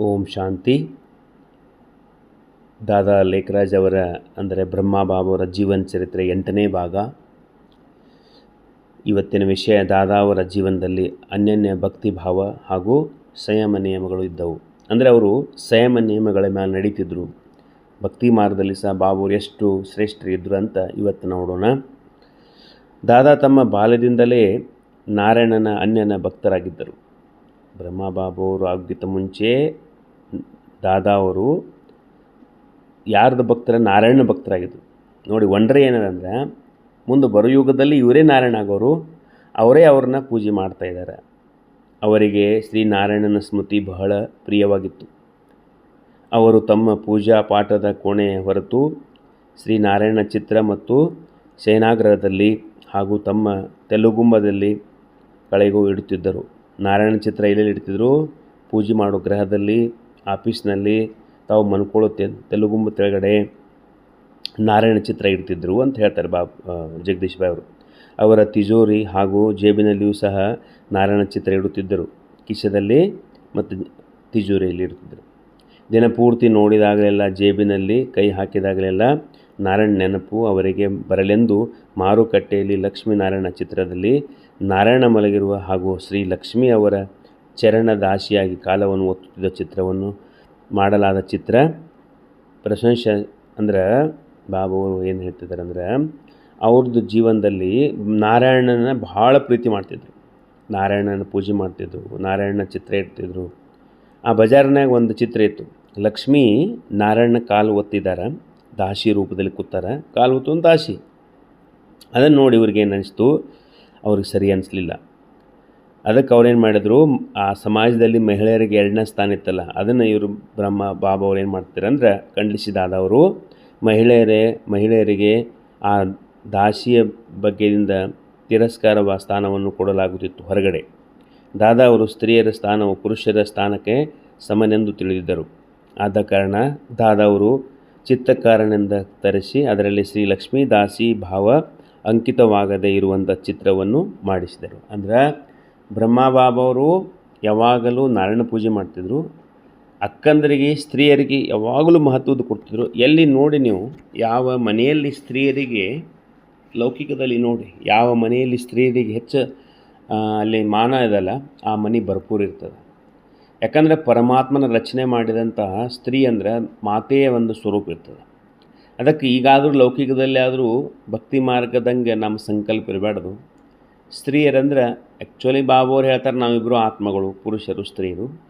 ಓಂ ಶಾಂತಿ. ದಾದಾ ಲೇಖರಾಜ್ ಅವರ, ಅಂದರೆ ಬ್ರಹ್ಮಬಾಬು ಜೀವನ ಚರಿತ್ರೆ ಎಂಟನೇ ಭಾಗ. ಇವತ್ತಿನ ವಿಷಯ ದಾದಾ ಅವರ ಜೀವನದಲ್ಲಿ ಅನ್ಯನ್ಯ ಭಕ್ತಿ ಭಾವ ಹಾಗೂ ಸಂಯಮ ನಿಯಮಗಳು ಇದ್ದವು. ಅಂದರೆ ಅವರು ಸಂಯಮ ನಿಯಮಗಳ ಮೇಲೆ ನಡೀತಿದ್ರು. ಭಕ್ತಿ ಮಾರ್ಗದಲ್ಲಿ ಸಹ ಬಾಬು ಎಷ್ಟು ಶ್ರೇಷ್ಠರಿದ್ದರು ಅಂತ ಇವತ್ತು ನೋಡೋಣ. ದಾದಾ ತಮ್ಮ ಬಾಲ್ಯದಿಂದಲೇ ನಾರಾಯಣನ ಅನ್ಯನ ಭಕ್ತರಾಗಿದ್ದರು. ಬ್ರಹ್ಮಬಾಬು ಅವರು ಆಗೋಕ್ಕಿಂತ ಮುಂಚೆ ದಾದಾ ಅವರು ಯಾರದ ಭಕ್ತರ? ನಾರಾಯಣ ಭಕ್ತರಾಗಿದ್ದರು ನೋಡಿ, ಒಂಡ್ರೆ ಏನಂದರೆ, ಮುಂದೆ ಬರೋ ಯುಗದಲ್ಲಿ ಇವರೇ ನಾರಾಯಣ ಆಗೋರು, ಅವರೇ ಅವ್ರನ್ನ ಪೂಜೆ ಮಾಡ್ತಾ ಇದ್ದಾರೆ. ಅವರಿಗೆ ಶ್ರೀನಾರಾಯಣನ ಸ್ಮೃತಿ ಬಹಳ ಪ್ರಿಯವಾಗಿತ್ತು. ಅವರು ತಮ್ಮ ಪೂಜಾ ಪಾಠದ ಕೋಣೆ ಹೊರತು ಶ್ರೀನಾರಾಯಣ ಚಿತ್ರ ಮತ್ತು ಸೇನಾಗ್ರಹದಲ್ಲಿ ಹಾಗೂ ತಮ್ಮ ತೆಲುಗುಂಬದಲ್ಲಿ ಕಳೆಗೂ ಇಡುತ್ತಿದ್ದರು. ನಾರಾಯಣ ಚಿತ್ರ ಎಲ್ಲೆಲ್ಲಿ ಇಡ್ತಿದ್ರು? ಪೂಜೆ ಮಾಡೋ ಗ್ರಹದಲ್ಲಿ ಆಫೀಸ್ನಲ್ಲಿ ತಾವು ಮಲ್ಕೊಳ್ಳುತ್ತೆ. ತೆಲುಗುಂಬ ತೆಳಗಡೆ ನಾರಾಯಣ ಚಿತ್ರ ಇಡ್ತಿದ್ರು ಅಂತ ಹೇಳ್ತಾರೆ ಬಾ ಜಗದೀಶ್ ಬಾಯ್ ಅವರು. ಅವರ ತಿಜೋರಿ ಹಾಗೂ ಜೇಬಿನಲ್ಲಿಯೂ ಸಹ ನಾರಾಯಣ ಚಿತ್ರ ಇಡುತ್ತಿದ್ದರು. ಕಿಶದಲ್ಲಿ ಮತ್ತು ತಿಜೋರಿಯಲ್ಲಿ ಇಡುತ್ತಿದ್ದರು. ದಿನಪೂರ್ತಿ ನೋಡಿದಾಗಲೆಲ್ಲ, ಜೇಬಿನಲ್ಲಿ ಕೈ ಹಾಕಿದಾಗಲೆಲ್ಲ ನಾರಾಯಣ ನೆನಪು ಅವರಿಗೆ ಬರಲೆಂದು ಮಾರುಕಟ್ಟೆಯಲ್ಲಿ ಲಕ್ಷ್ಮೀನಾರಾಯಣ ಚಿತ್ರದಲ್ಲಿ ನಾರಾಯಣ ಮಲಗಿರುವ ಹಾಗೂ ಶ್ರೀ ಲಕ್ಷ್ಮಿ ಅವರ ಚರಣ ದಾಸಿಯಾಗಿ ಕಾಲವನ್ನು ಒತ್ತುತ್ತಿದ್ದ ಚಿತ್ರವನ್ನು ಮಾಡಲಾದ ಚಿತ್ರ. ಪ್ರಶಂಸೆ ಅಂದ್ರೆ ಬಾಬು ಅವರು ಏನು ಹೇಳ್ತಿದ್ದಾರೆ ಅಂದ್ರೆ ಅವ್ರದ್ದು ಜೀವನದಲ್ಲಿ ನಾರಾಯಣನ ಭಾಳ ಪ್ರೀತಿ ಮಾಡ್ತಿದ್ರು. ನಾರಾಯಣನ ಪೂಜೆ ಮಾಡ್ತಿದ್ರು, ನಾರಾಯಣನ ಚಿತ್ರ ಇಡ್ತಿದ್ರು. ಆ ಬಜಾರ್ನಾಗ ಒಂದು ಚಿತ್ರ ಇತ್ತು. ಲಕ್ಷ್ಮೀ ನಾರಾಯಣ ಕಾಲು ಒತ್ತಿದ್ದಾರೆ ದಾಸಿ ರೂಪದಲ್ಲಿ ಕೂತಾರೆ, ಕಾಲು ಒತ್ತು ದಾಸಿ. ಅದನ್ನು ನೋಡಿ ಇವ್ರಿಗೆ ಏನು ಅನಿಸ್ತು, ಅವ್ರಿಗೆ ಸರಿ ಅನಿಸ್ಲಿಲ್ಲ. ಅದಕ್ಕೆ ಅವ್ರೇನು ಮಾಡಿದ್ರು, ಆ ಸಮಾಜದಲ್ಲಿ ಮಹಿಳೆಯರಿಗೆ ಎರಡನೇ ಸ್ಥಾನ ಇತ್ತಲ್ಲ, ಅದನ್ನು ಇವರು ಬ್ರಹ್ಮ ಬಾಬಾ ಅವ್ರು ಏನು ಮಾಡ್ತಾರೆ ಅಂದ್ರೆ, ಖಂಡಿಸಿದಾದವರು ಮಹಿಳೆಯರೇ, ಮಹಿಳೆಯರಿಗೆ ಆ ದಾಸಿಯ ಬಗ್ಗೆಯಿಂದ ತಿರಸ್ಕಾರವ ಸ್ಥಾನವನ್ನು ಕೊಡಲಾಗುತ್ತಿತ್ತು ಹೊರಗಡೆ. ದಾದಾ ಅವರು ಸ್ತ್ರೀಯರ ಸ್ಥಾನವು ಪುರುಷರ ಸ್ಥಾನಕ್ಕೆ ಸಮನೆಂದು ತಿಳಿದಿದ್ದರು. ಆದ ಕಾರಣ ದಾದಾ ಅವರು ಚಿತ್ತಕಾರನೆಂದ ತರಿಸಿ ಅದರಲ್ಲಿ ಶ್ರೀ ಲಕ್ಷ್ಮೀ ದಾಸಿ ಭಾವ ಅಂಕಿತವಾಗದೇ ಇರುವಂಥ ಚಿತ್ರವನ್ನು ಮಾಡಿಸಿದರು. ಅಂದ್ರೆ ಬ್ರಹ್ಮಬಾಬವರು ಯಾವಾಗಲೂ ನಾರಾಯಣ ಪೂಜೆ ಮಾಡ್ತಿದ್ರು. ಅಕ್ಕಂದರಿಗೆ, ಸ್ತ್ರೀಯರಿಗೆ ಯಾವಾಗಲೂ ಮಹತ್ವದ ಕೊಡ್ತಿದ್ರು. ಎಲ್ಲಿ ನೋಡಿ ನೀವು, ಯಾವ ಮನೆಯಲ್ಲಿ ಸ್ತ್ರೀಯರಿಗೆ, ಲೌಕಿಕದಲ್ಲಿ ನೋಡಿ, ಯಾವ ಮನೆಯಲ್ಲಿ ಸ್ತ್ರೀಯರಿಗೆ ಹೆಚ್ಚು ಅಲ್ಲಿ ಮಾನ ಇದಲ್ಲ, ಆ ಮನೆ ಭರ್ಪೂರ್ ಇರ್ತದೆ. ಯಾಕಂದರೆ ಪರಮಾತ್ಮನ ರಚನೆ ಮಾಡಿದಂತಹ ಸ್ತ್ರೀ ಅಂದರೆ ಮಾತೆಯ ಒಂದು ಸ್ವರೂಪ ಇರ್ತದೆ. ಅದಕ್ಕೆ ಈಗಾದರೂ ಲೌಕಿಕದಲ್ಲಿ ಆದರೂ ಭಕ್ತಿ ಮಾರ್ಗದಂಗೆ ನಮ್ಮ ಸಂಕಲ್ಪ ಇರಬಾರ್ದು. ಸ್ತ್ರೀಯರಂದ್ರೆ ಆ್ಯಕ್ಚುಲಿ ಬಾಬೋರು ಹೇಳ್ತಾರೆ ನಾವಿಬ್ಬರು ಆತ್ಮಗಳು, ಪುರುಷರು, ಸ್ತ್ರೀಯರು.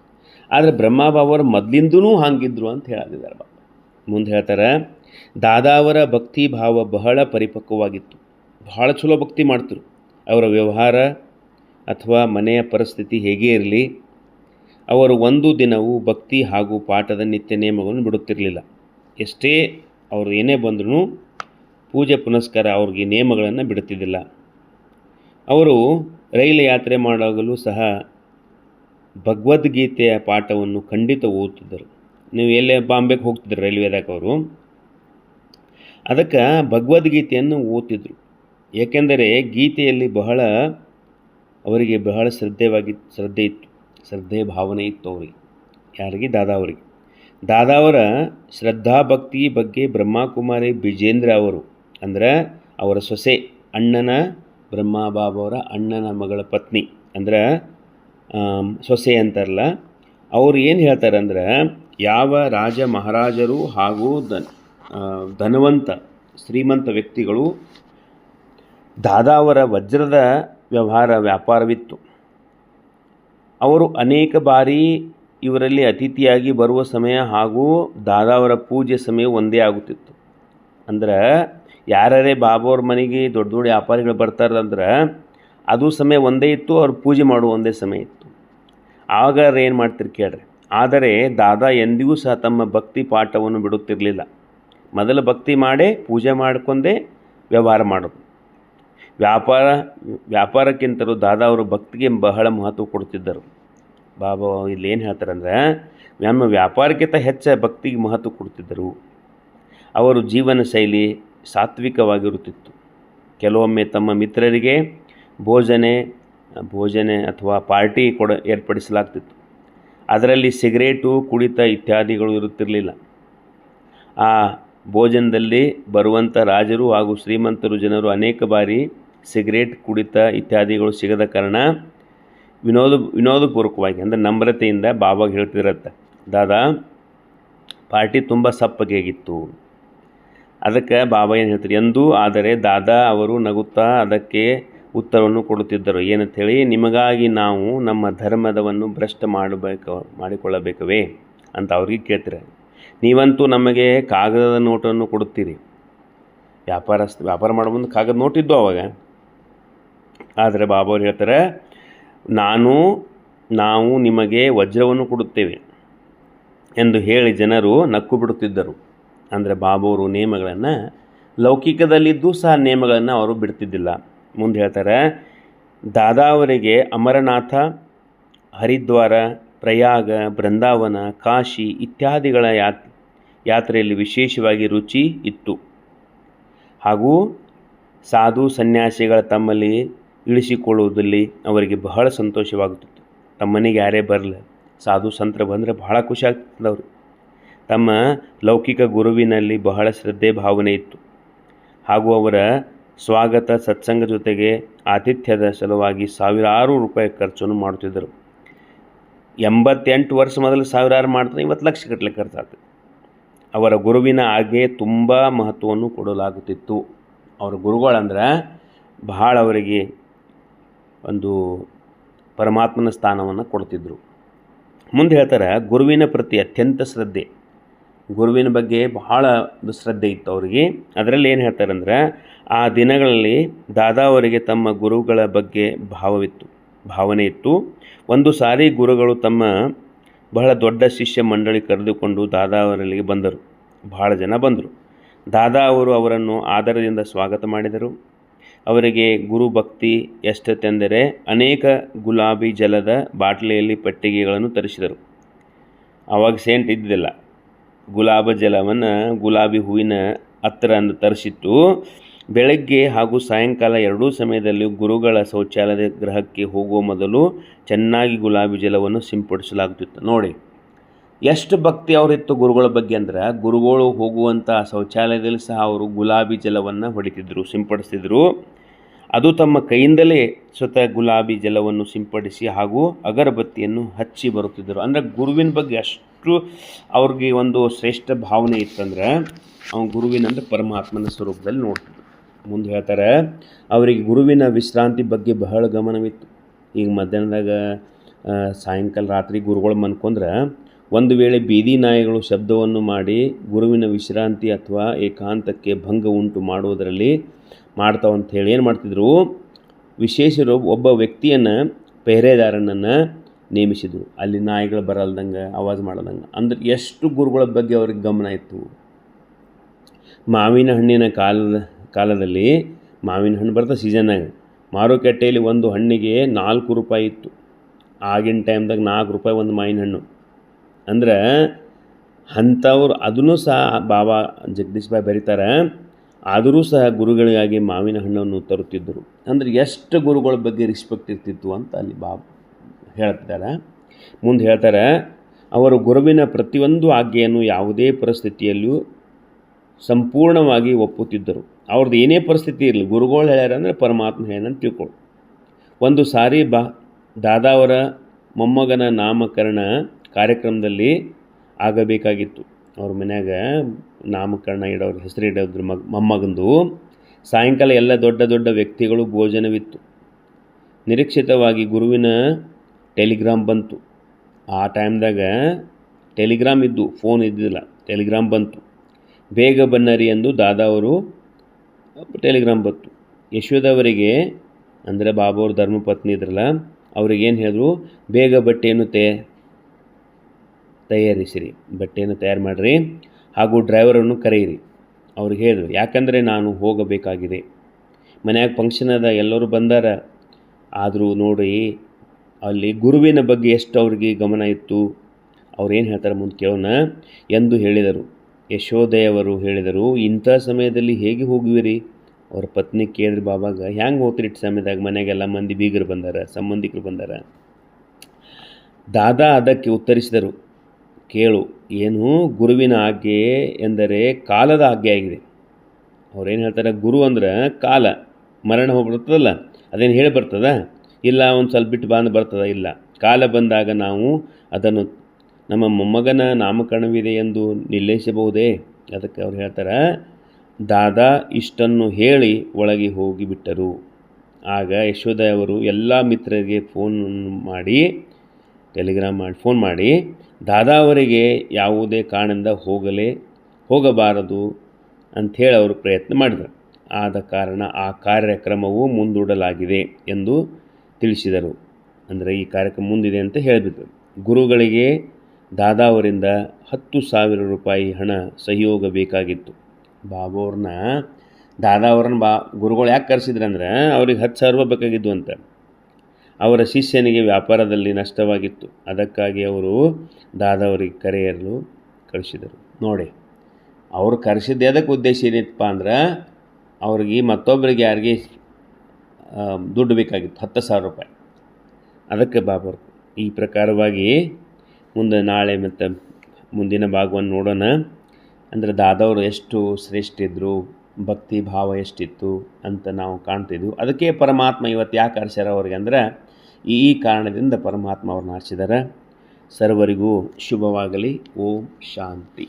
ಆದರೆ ಬ್ರಹ್ಮ ಬಾಬೋರು ಮೊದಲಿಂದೂ ಹಾಗಿದ್ರು ಅಂತ ಹೇಳಿದ್ದಾರೆ ಬಾಬಾ. ಮುಂದೆ ಹೇಳ್ತಾರೆ ದಾದಾವರ ಭಕ್ತಿ ಭಾವ ಬಹಳ ಪರಿಪಕ್ವವಾಗಿತ್ತು. ಬಹಳ ಚಲೋ ಭಕ್ತಿ ಮಾಡ್ತರು. ಅವರ ವ್ಯವಹಾರ ಅಥವಾ ಮನೆಯ ಪರಿಸ್ಥಿತಿ ಹೇಗೇ ಇರಲಿ, ಅವರು ಒಂದು ದಿನವೂ ಭಕ್ತಿ ಹಾಗೂ ಪಾಠದ ನಿತ್ಯ ನಿಯಮಗಳನ್ನು ಬಿಡುತ್ತಿರಲಿಲ್ಲ. ಎಷ್ಟೇ ಅವರು ಏನೇ ಬಂದರೂ ಪೂಜೆ ಪುನಸ್ಕಾರ ಅವ್ರಿಗೆ ನಿಯಮಗಳನ್ನು ಬಿಡುತ್ತಿದ್ದಿಲ್ಲ. ಅವರು ರೈಲು ಯಾತ್ರೆ ಮಾಡಾಗಲೂ ಸಹ ಭಗವದ್ಗೀತೆಯ ಪಾಠವನ್ನು ಖಂಡಿತ ಓದುತ್ತಿದ್ದರು. ನೀವು ಎಲ್ಲೇ ಬಾಂಬೆಗೆ ಹೋಗ್ತಿದ್ರು ರೈಲ್ವೆದಾಗ ಅವರು? ಅದಕ್ಕೆ ಭಗವದ್ಗೀತೆಯನ್ನು ಓದ್ತಿದ್ರು. ಏಕೆಂದರೆ ಗೀತೆಯಲ್ಲಿ ಬಹಳ ಅವರಿಗೆ ಬಹಳ ಶ್ರದ್ಧೆವಾಗಿ ಶ್ರದ್ಧೆ ಇತ್ತು. ಶ್ರದ್ಧೆ ಭಾವನೆ ಇತ್ತು ಅವರಿಗೆ. ಯಾರಿಗೆ? ದಾದಾ ಅವರಿಗೆ. ದಾದಾವರ ಶ್ರದ್ಧಾಭಕ್ತಿ ಬಗ್ಗೆ ಬ್ರಹ್ಮಕುಮಾರಿ ಬಿಜೇಂದ್ರ ಅವರು, ಅಂದ್ರೆ ಅವರ ಸೊಸೆ ಅಣ್ಣನ ಬ್ರಹ್ಮಬಾಬವರ ಅಣ್ಣನ ಮಗಳ ಪತ್ನಿ ಅಂದ್ರೆ ಸೊಸೆ ಅಂತಾರಲ್ಲ, ಅವ್ರು ಏನು ಹೇಳ್ತಾರೆ ಅಂದ್ರೆ ಯಾವ ರಾಜ ಮಹಾರಾಜರು ಹಾಗೂ ಧನ್ ಧನವಂತ, ಶ್ರೀಮಂತ ವ್ಯಕ್ತಿಗಳು ದಾದಾವರ ವಜ್ರದ ವ್ಯವಹಾರ ವ್ಯಾಪಾರವಿತ್ತು. ಅವರು ಅನೇಕ ಬಾರಿ ಇವರಲ್ಲಿ ಅತಿಥಿಯಾಗಿ ಬರುವ ಸಮಯ ಹಾಗೂ ದಾದಾವರ ಪೂಜೆ ಸಮಯ ಒಂದೇ ಆಗುತ್ತಿತ್ತು. ಅಂದ್ರೆ ಯಾರೇ ಬಾಬೋರ ಮನೆಗೆ ದೊಡ್ಡ ದೊಡ್ಡ ವ್ಯಾಪಾರಿಗಳು ಬರ್ತಾರಂದ್ರೆ ಅದು ಸಮಯ ಒಂದೇ ಇತ್ತು, ಅವ್ರು ಪೂಜೆ ಮಾಡುವ ಒಂದೇ ಸಮಯ ಇತ್ತು. ಆಗ ಏನು ಮಾಡ್ತಿರಿ ಕೇಳ್ರಿ. ಆದರೆ ದಾದಾ ಎಂದಿಗೂ ಸಹ ತಮ್ಮ ಭಕ್ತಿ ಪಾಠವನ್ನು ಬಿಡುತ್ತಿರಲಿಲ್ಲ. ಮೊದಲು ಭಕ್ತಿ ಮಾಡೇ, ಪೂಜೆ ಮಾಡ್ಕೊಂಡೇ ವ್ಯವಹಾರ ಮಾಡೋದು. ವ್ಯಾಪಾರ, ವ್ಯಾಪಾರಕ್ಕಿಂತಲೂ ದಾದಾ ಅವರು ಭಕ್ತಿಗೆ ಬಹಳ ಮಹತ್ವ ಕೊಡ್ತಿದ್ದರು ಬಾಬಾ, ಇಲ್ಲಿ ಏನು ಹೇಳ್ತಾರಂದ್ರೆ, ನಮ್ಮ ವ್ಯಾಪಾರಕ್ಕಿಂತ ಹೆಚ್ಚ ಭಕ್ತಿಗೆ ಮಹತ್ವ ಕೊಡ್ತಿದ್ದರು ಅವರು ಜೀವನ ಶೈಲಿ ಸಾತ್ವಿಕವಾಗಿರುತ್ತಿತ್ತು. ಕೆಲವೊಮ್ಮೆ ತಮ್ಮ ಮಿತ್ರರಿಗೆ ಭೋಜನೆ ಭೋಜನೆ ಅಥವಾ ಪಾರ್ಟಿ ಕೊಡ, ಏರ್ಪಡಿಸಲಾಗ್ತಿತ್ತು. ಅದರಲ್ಲಿ ಸಿಗರೇಟು, ಕುಡಿತ ಇತ್ಯಾದಿಗಳು ಇರುತ್ತಿರಲಿಲ್ಲ. ಆ ಭೋಜನದಲ್ಲಿ ಬರುವಂಥ ರಾಜರು ಹಾಗೂ ಶ್ರೀಮಂತರು ಜನರು ಅನೇಕ ಬಾರಿ ಸಿಗರೇಟ್, ಕುಡಿತ ಇತ್ಯಾದಿಗಳು ಸಿಗದ ಕಾರಣ ವಿನೋದ, ವಿನೋದಪೂರ್ವಕವಾಗಿ ಅಂದರೆ ನಮ್ರತೆಯಿಂದ ಬಾಬಾಗೆ ಹೇಳ್ತಿರತ್ತೆ ದಾದಾ, ಪಾರ್ಟಿ ತುಂಬ ಸಪ್ಪಗೆಗಿತ್ತು. ಅದಕ್ಕೆ ಬಾಬಾ ಏನು ಹೇಳ್ತಾರೆ, ಎಂದೂ ಆದರೆ ದಾದಾ ಅವರು ನಗುತ್ತಾ ಅದಕ್ಕೆ ಉತ್ತರವನ್ನು ಕೊಡುತ್ತಿದ್ದರು. ಏನಂತ ಹೇಳಿ ನಿಮಗಾಗಿ ನಾವು ನಮ್ಮ ಧರ್ಮದವನ್ನು ಭ್ರಷ್ಟ ಮಾಡಬೇಕು, ಮಾಡಿಕೊಳ್ಳಬೇಕವೇ? ಅಂತ ಅವ್ರಿಗೆ ಕೇಳ್ತಾರೆ. ನೀವಂತೂ ನಮಗೆ ಕಾಗದದ ನೋಟನ್ನು ಕೊಡುತ್ತೀರಿ. ವ್ಯಾಪಾರ ವ್ಯಾಪಾರ ಮಾಡೋ ಮುಂದೆ ಕಾಗದ ನೋಟಿದ್ದು ಅವಾಗ. ಆದರೆ ಬಾಬಾ ಹೇಳ್ತಾರೆ, ನಾನು, ನಾವು ನಿಮಗೆ ವಜ್ರವನ್ನು ಕೊಡುತ್ತೇವೆ ಎಂದು ಹೇಳಿ ಜನರು ನಕ್ಕು ಬಿಡುತ್ತಿದ್ದರು. ಅಂದರೆ ಬಾಬೂರು ನಿಯಮಗಳನ್ನು ಲೌಕಿಕದಲ್ಲಿದ್ದು ಸಹ ನಿಯಮಗಳನ್ನು ಅವರು ಬಿಡ್ತಿದ್ದಿಲ್ಲ. ಮುಂದೆ ಹೇಳ್ತಾರೆ, ದಾದಾ ಅವರಿಗೆ ಅಮರನಾಥ, ಹರಿದ್ವಾರ, ಪ್ರಯಾಗ, ಬೃಂದಾವನ, ಕಾಶಿ ಇತ್ಯಾದಿಗಳ ಯಾತ್, ಯಾತ್ರೆಯಲ್ಲಿ ವಿಶೇಷವಾಗಿ ರುಚಿ ಇತ್ತು. ಹಾಗೂ ಸಾಧು ಸನ್ಯಾಸಿಗಳ ತಮ್ಮಲ್ಲಿ ಇಳಿಸಿಕೊಳ್ಳುವುದಲ್ಲಿ ಅವರಿಗೆ ಬಹಳ ಸಂತೋಷವಾಗುತ್ತಿತ್ತು. ತಮ್ಮನಿಗೆ ಮನೆಗೆ ಯಾರೇ ಬರಲಿ, ಸಾಧು ಸಂತರ ಬಂದರೆ ಬಹಳ ಖುಷಿ ತಮ್ಮ ಲೌಕಿಕ ಗುರುವಿನಲ್ಲಿ ಬಹಳ ಶ್ರದ್ಧೆ ಭಾವನೆ ಇತ್ತು. ಹಾಗೂ ಅವರ ಸ್ವಾಗತ ಸತ್ಸಂಗ ಜೊತೆಗೆ ಆತಿಥ್ಯದ ಸಲುವಾಗಿ ಸಾವಿರಾರು ರೂಪಾಯಿ ಖರ್ಚನ್ನು ಮಾಡುತ್ತಿದ್ದರು. ಎಂಬತ್ತೆಂಟು ವರ್ಷ ಮೊದಲು ಸಾವಿರಾರು ಮಾಡ್ತಾರೆ, ಇವತ್ತು ಲಕ್ಷ ಗಟ್ಟಲೆ ಖರ್ಚಾಗ್ತದೆ. ಅವರ ಗುರುವಿನ ಆಜ್ಞೆ ತುಂಬ ಮಹತ್ವವನ್ನು ಕೊಡಲಾಗುತ್ತಿತ್ತು. ಅವರ ಗುರುಗಳಂದ್ರೆ ಬಹಳ ಅವರಿಗೆ ಒಂದು ಪರಮಾತ್ಮನ ಸ್ಥಾನವನ್ನು ಕೊಡ್ತಿದ್ದರು ಮುಂದೆ ಹೇಳ್ತಾರೆ, ಗುರುವಿನ ಪ್ರತಿ ಅತ್ಯಂತ ಶ್ರದ್ಧೆ. ಗುರುವಿನ ಬಗ್ಗೆ ಬಹಳ ಶ್ರದ್ಧೆ ಇತ್ತು ಅವರಿಗೆ. ಅದರಲ್ಲಿ ಏನು ಹೇಳ್ತಾರೆ ಅಂದ್ರೆ ಆ ದಿನಗಳಲ್ಲಿ ದಾದಾ ಅವರಿಗೆ ತಮ್ಮ ಗುರುಗಳ ಬಗ್ಗೆ ಭಾವವಿತ್ತು, ಭಾವನೆ ಇತ್ತು. ಒಂದು ಸಾರಿ ಗುರುಗಳು ತಮ್ಮ ಬಹಳ ದೊಡ್ಡ ಶಿಷ್ಯ ಮಂಡಳಿ ಕರೆದುಕೊಂಡು ದಾದಾ ಅವರಲ್ಲಿಗೆ ಬಂದರು. ಬಹಳ ಜನ ಬಂದರು. ದಾದಾ ಅವರು ಅವರನ್ನು ಆದರದಿಂದ ಸ್ವಾಗತ ಮಾಡಿದರು. ಅವರಿಗೆ ಗುರು ಭಕ್ತಿ ಎಷ್ಟತ್ತೆಂದರೆ ಅನೇಕ ಗುಲಾಬಿ ಜಲದ ಬಾಟಲಿಯಲ್ಲಿ ಪೆಟ್ಟಿಗೆಗಳನ್ನು ತರಿಸಿದರು. ಆವಾಗ ಸೇಂಟ್ ಇದ್ದಿಲ್ಲ ಗುಲಾಬ ಜಲವನ್ನು ಗುಲಾಬಿ ಹೂವಿನ ಹತ್ತಿರನ್ನು ತರಿಸಿತ್ತು ಬೆಳಗ್ಗೆ ಹಾಗೂ ಸಾಯಂಕಾಲ ಎರಡೂ ಸಮಯದಲ್ಲಿ ಗುರುಗಳ ಶೌಚಾಲಯದ ಗೃಹಕ್ಕೆ ಹೋಗುವ ಮೊದಲು ಚೆನ್ನಾಗಿ ಗುಲಾಬಿ ಜಲವನ್ನು ಸಿಂಪಡಿಸಲಾಗುತ್ತಿತ್ತು. ನೋಡಿ, ಎಷ್ಟು ಭಕ್ತಿ ಅವರಿತ್ತು ಗುರುಗಳ ಬಗ್ಗೆ ಅಂದ್ರೆ, ಗುರುಗಳು ಹೋಗುವಂಥ ಶೌಚಾಲಯದಲ್ಲಿ ಸಹ ಅವರು ಗುಲಾಬಿ ಜಲವನ್ನು ಹೊಡಿತಿದ್ರು, ಸಿಂಪಡಿಸ್ತಿದ್ರು. ಅದು ತಮ್ಮ ಕೈಯಿಂದಲೇ ಸ್ವತಃ ಗುಲಾಬಿ ಜಲವನ್ನು ಸಿಂಪಡಿಸಿ ಹಾಗೂ ಅಗರಬತ್ತಿಯನ್ನು ಹಚ್ಚಿ ಬರುತ್ತಿದ್ದರು. ಅಂದರೆ ಗುರುವಿನ ಬಗ್ಗೆ ಅಷ್ಟು ಅವ್ರಿಗೆ ಒಂದು ಶ್ರೇಷ್ಠ ಭಾವನೆ ಇತ್ತಂದ್ರೆ ಅವನು ಗುರುವಿನ ಅಂದರೆ ಪರಮಾತ್ಮನ ಸ್ವರೂಪದಲ್ಲಿ ನೋಡ್ತಿದ್ದ ಮುಂದೆ ಹೇಳ್ತಾರೆ, ಅವರಿಗೆ ಗುರುವಿನ ವಿಶ್ರಾಂತಿ ಬಗ್ಗೆ ಬಹಳ ಗಮನವಿತ್ತು. ಈಗ ಮಧ್ಯಾಹ್ನದಾಗ ಸಾಯಂಕಾಲ ರಾತ್ರಿ ಗುರುಗಳು ಮನ್ಕೊಂಡ್ರೆ ಒಂದು ವೇಳೆ ಬೀದಿ ನಾಯಿಗಳು ಶಬ್ದವನ್ನು ಮಾಡಿ ಗುರುವಿನ ವಿಶ್ರಾಂತಿ ಅಥವಾ ಏಕಾಂತಕ್ಕೆ ಭಂಗ ಉಂಟು ಮಾಡುವುದರಲ್ಲಿ ಮಾಡ್ತಾವ ಅಂತ ಹೇಳಿ ಏನು ಮಾಡ್ತಿದ್ರು? ವಿಶೇಷರು ಒಬ್ಬ ವ್ಯಕ್ತಿಯನ್ನು, ಪೆಹರೆದಾರನನ್ನು ನೇಮಿಸಿದರು. ಅಲ್ಲಿ ನಾಯಿಗಳು ಬರಲ್ದಂಗೆ, ಆವಾಜ್ ಮಾಡದಂಗೆ ಅಂದ್ರೆ ಎಷ್ಟು ಗುರುಗಳ ಬಗ್ಗೆ ಅವ್ರಿಗೆ ಗಮನ ಇತ್ತು. ಮಾವಿನ ಹಣ್ಣಿನ ಕಾಲದ ಕಾಲದಲ್ಲಿ ಮಾವಿನ ಹಣ್ಣು ಬರ್ತದೆ ಸೀಸನ್ನಾಗ ಮಾರುಕಟ್ಟೆಯಲ್ಲಿ ಒಂದು ಹಣ್ಣಿಗೆ ನಾಲ್ಕು ರೂಪಾಯಿ ಇತ್ತು. ಆಗಿನ ಟೈಮ್ದಾಗ ನಾಲ್ಕು ರೂಪಾಯಿ ಒಂದು ಮಾವಿನ ಹಣ್ಣು. ಅಂದ್ರೆ ಅಂಥವ್ರು ಅದನ್ನು ಸಹ ಬಾಬಾ ಜಗದೀಶ್ ಬಾಯಿ ಬರೀತಾರೆ. ಆದರೂ ಸಹ ಗುರುಗಳಿಗಾಗಿ ಮಾವಿನ ಹಣ್ಣನ್ನು ತರುತ್ತಿದ್ದರು. ಅಂದರೆ ಎಷ್ಟು ಗುರುಗಳ ಬಗ್ಗೆ ರಿಸ್ಪೆಕ್ಟ್ ಇರ್ತಿತ್ತು ಅಂತ ಅಲ್ಲಿ ಬಾಬಾ. ಹೇಳ್ತಿದ್ದಾರೆ. ಮುಂದೆ ಹೇಳ್ತಾರೆ, ಅವರು ಗುರುವಿನ ಪ್ರತಿಯೊಂದು ಆಜ್ಞೆಯನ್ನು ಯಾವುದೇ ಪರಿಸ್ಥಿತಿಯಲ್ಲಿಯೂ ಸಂಪೂರ್ಣವಾಗಿ ಒಪ್ಪುತ್ತಿದ್ದರು. ಅವ್ರದ್ದು ಏನೇ ಪರಿಸ್ಥಿತಿ ಇರಲಿ, ಗುರುಗಳು ಹೇಳ್ಯಾರ ಅಂದರೆ ಪರಮಾತ್ಮ ಹೇಳಂತ ತಿಳ್ಕೊಳ್ಳಿ ಒಂದು ಸಾರಿ ಬಾ ದಾದಾವರ ಮೊಮ್ಮಗನ ನಾಮಕರಣ ಕಾರ್ಯಕ್ರಮದಲ್ಲಿ ಆಗಬೇಕಾಗಿತ್ತು. ಅವ್ರ ಮನ್ಯಾಗ ನಾಮಕರಣ ಇಡೋರು, ಹೆಸರು ಇಡೋದ್ರ ಮಗ, ಮೊಮ್ಮಗಂದು ಸಾಯಂಕಾಲ ಎಲ್ಲ ದೊಡ್ಡ ದೊಡ್ಡ ವ್ಯಕ್ತಿಗಳು ಭೋಜನವಿತ್ತು. ನಿರೀಕ್ಷಿತವಾಗಿ ಗುರುವಿನ ಟೆಲಿಗ್ರಾಮ್ ಬಂತು. ಆ ಟೈಮ್ದಾಗ ಟೆಲಿಗ್ರಾಮ್ ಇದ್ದು, ಫೋನ್ ಇದ್ದಿಲ್ಲ ಟೆಲಿಗ್ರಾಮ್ ಬಂತು. ಬೇಗ ಬನ್ನರಿ ಎಂದು ದಾದಾ ಅವರು ಟೆಲಿಗ್ರಾಮ್ ಬಂತು. ಯಶೋದವರಿಗೆ ಅಂದರೆ ಬಾಬಾ ಧರ್ಮಪತ್ನಿ ಇದ್ರಲ್ಲ ಅವ್ರಿಗೇನು ಹೇಳಿದ್ರು, ಬೇಗ ಬಟ್ಟೆಯನ್ನು ತೇ, ತಯಾರಿಸಿರಿ, ಬಟ್ಟೆಯನ್ನು ತಯಾರು ಮಾಡಿರಿ, ಹಾಗೂ ಡ್ರೈವರನ್ನು ಕರೆಯಿರಿ. ಅವ್ರಿಗೆ ಹೇಳಿದ್ರು, ಯಾಕಂದರೆ ನಾನು ಹೋಗಬೇಕಾಗಿದೆ. ಮನ್ಯಾಗ ಫಂಕ್ಷನ್ ಅದ, ಎಲ್ಲರೂ ಬಂದಾರ. ಆದರೂ ನೋಡಿ ಅಲ್ಲಿ ಗುರುವಿನ ಬಗ್ಗೆ ಎಷ್ಟು ಅವ್ರಿಗೆ ಗಮನ ಇತ್ತು ಅವ್ರೇನು ಹೇಳ್ತಾರೆ ಮುಂದೆ ಕೇಳೋಣ ಎಂದು ಹೇಳಿದರು. ಯಶೋದಯವರು ಹೇಳಿದರು, ಇಂಥ ಸಮಯದಲ್ಲಿ ಹೇಗೆ ಹೋಗುವಿರಿ? ಅವ್ರ ಪತ್ನಿ ಕೇಳಿದ್ರು ಬಾಬಾಗ ಹ್ಯಾಂಗೆ ಹೋಗ್ತೀರಿ ಇಟ್ಟು ಸಮಯದಾಗ? ಮನೆಗೆಲ್ಲ ಮಂದಿ ಬೀಗರು ಬಂದಾರ, ಸಂಬಂಧಿಕರು ಬಂದಾರ? ದಾದಾ ಅದಕ್ಕೆ ಉತ್ತರಿಸಿದರು, ಕೇಳು, ಏನು ಗುರುವಿನ ಆಜ್ಞೆ ಎಂದರೆ ಕಾಲದ ಆಜ್ಞೆ ಆಗಿದೆ. ಅವ್ರೇನು ಹೇಳ್ತಾರೆ, ಗುರು ಅಂದ್ರೆ ಕಾಲ, ಮರಣ ಹೋಗ್ಬಿಡ್ತದಲ್ಲ, ಅದೇನು ಹೇಳಿ ಬರ್ತದ? ಇಲ್ಲ, ಒಂದು ಸ್ವಲ್ಪ ಬಿಟ್ಟು ಬಂದು ಬರ್ತದೆ? ಇಲ್ಲ. ಕಾಲ ಬಂದಾಗ ನಾವು ಅದನ್ನು ನಮ್ಮ ಮೊಮ್ಮಗನ ನಾಮಕರಣವಿದೆ ಎಂದು ನಿಲ್ಲಿಸಬಹುದೇ? ಅದಕ್ಕೆ ಅವ್ರು ಹೇಳ್ತಾರೆ, ದಾದಾ, ಇಷ್ಟನ್ನು ಹೇಳಿ ಒಳಗೆ ಹೋಗಿಬಿಟ್ಟರು ಆಗ ಯಶೋದಯ ಅವರು ಎಲ್ಲ ಮಿತ್ರರಿಗೆ ಫೋನ್ ಮಾಡಿ, ಟೆಲಿಗ್ರಾಮ್ ಮಾಡಿ, ಫೋನ್ ಮಾಡಿ, ದಾದಾ ಅವರಿಗೆ ಯಾವುದೇ ಕಾರಣದಿಂದ ಹೋಗಲೇ, ಹೋಗಬಾರದು ಅಂಥೇಳಿ ಅವರು ಪ್ರಯತ್ನ ಮಾಡಿದರು. ಆದ ಕಾರಣ ಆ ಕಾರ್ಯಕ್ರಮವು ಮುಂದೂಡಲಾಗಿದೆ ಎಂದು ತಿಳಿಸಿದರು. ಅಂದರೆ ಈ ಕಾರ್ಯಕ್ರಮ ಮುಂದಿದೆ ಅಂತ ಹೇಳಿಬಿಟ್ರು. ಗುರುಗಳಿಗೆ ದಾದಾ ಅವರಿಂದ ಹತ್ತು ಸಾವಿರ ರೂಪಾಯಿ ಹಣ ಸಹಯೋಗ ಬೇಕಾಗಿತ್ತು. ಬಾಬೋರ್ನ ದಾದಾ ಅವ್ರನ್ನ ಬಾ, ಗುರುಗಳು ಯಾಕೆ ಕರೆಸಿದ್ರಂದ್ರೆ ಅವ್ರಿಗೆ ಹತ್ತು ಸಾವಿರ ರೂಪಾಯಿ ಬೇಕಾಗಿದ್ದು ಅಂತ. ಅವರ ಶಿಷ್ಯನಿಗೆ ವ್ಯಾಪಾರದಲ್ಲಿ ನಷ್ಟವಾಗಿತ್ತು. ಅದಕ್ಕಾಗಿ ಅವರು ದಾದಾವರಿಗೆ ಕರೆಯಲು ಕಳಿಸಿದರು. ನೋಡಿ, ಅವರು ಕರೆಸಿದ್ದು ಅದಕ್ಕೆ ಉದ್ದೇಶ ಏನಿತ್ತಪ್ಪ ಅಂದ್ರೆ, ಅವ್ರಿಗೆ ಮತ್ತೊಬ್ಬರಿಗೆ ಯಾರಿಗೆ ದುಡ್ಡು ಬೇಕಾಗಿತ್ತು, ಹತ್ತು ಸಾವಿರ ರೂಪಾಯಿ. ಅದಕ್ಕೆ ಬಾಬರ್ ಈ ಪ್ರಕಾರವಾಗಿ ಮುಂದೆ ನಾಳೆ ಮತ್ತು ಮುಂದಿನ ಭಾಗವನ್ನು ನೋಡೋಣ. ಅಂದರೆ ದಾದವರು ಎಷ್ಟು ಶ್ರೇಷ್ಠ ಇದ್ದರು ಭಕ್ತಿ ಭಾವ ಎಷ್ಟಿತ್ತು ಅಂತ ನಾವು ಕಾಣ್ತಿದ್ವು ಅದಕ್ಕೆ ಪರಮಾತ್ಮ ಇವತ್ತು ಯಾಕೆ ಆರಿಸ್ಯಾರ ಅವ್ರಿಗೆ ಅಂದ್ರೆ, ಈ ಕಾರಣದಿಂದ ಪರಮಾತ್ಮ ಅವ್ರನ್ನ ಆರಿಸಿದ್ದಾರೆ ಸರ್ವರಿಗೂ ಶುಭವಾಗಲಿ, ಓಂ ಶಾಂತಿ.